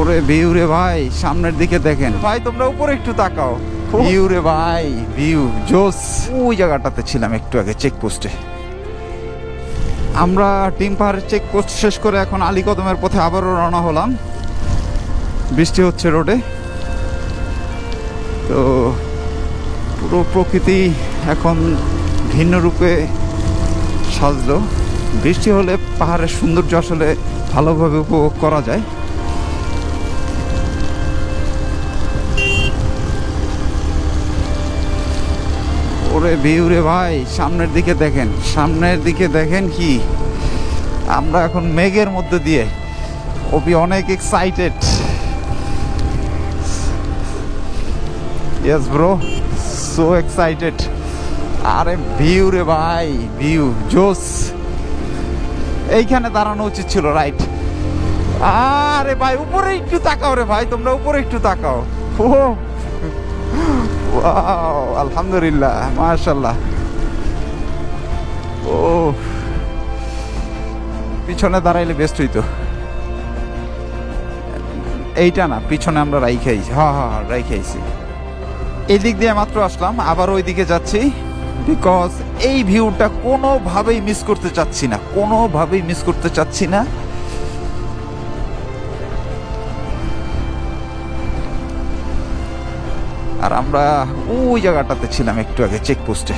ওরে ভিউ রে ভাই সামনের দিকে দেখেন। ভাই তোমরা উপরে একটু তাকাও। ভিউ রে ভাই ভিউ জোস। ওই জায়গাটাতে ছিলাম একটু আগে চেকপোস্টে আমরা টিম পাহাড়ের চেকপোস্ট শেষ করে এখন আলীকদমের পথে আবারও রওনা হলাম। বৃষ্টি হচ্ছে রোডে। তো পুরো প্রকৃতি এখন ভিন্ন রূপে সাজলো। বৃষ্টি হলে পাহাড়ের সৌন্দর্য আসলে ভালোভাবে উপভোগ করা যায়। ওরে ভিউ রে ভাই, সামনের দিকে দেখেন, সামনের দিকে দেখেন কি? আমরা এখন মেঘের মধ্যে দিয়ে ওপি অনেক excited yes bro so excited আরে ভিউ রে ভাই ভিউ জোস। এইখানে দাঁড়ানো উচিত ছিল রাইট আরে ভাই, উপরে একটু তাকাও রে ভাই, তোমরা উপরে একটু তাকাও। ও আলহামদুলিল্লাহ মাশাল্লাহ ও পিছনে দাঁড়াইলে বেস্ট হইতো। এইটা না, পিছনে আমরা রাই খাইছি। হ্যাঁ হ্যাঁ হ্যাঁ রাই খাইছি। এই দিক দিয়ে মাত্র আসলাম, আবার ওই দিকে যাচ্ছি। বিকজ এই ভিউটা কোনোভাবেই মিস করতে চাচ্ছি না, কোনোভাবেই মিস করতে চাচ্ছি না। আর আমরা ওই জায়গাটাতে ছিলাম একটু আগে চেকপোস্টে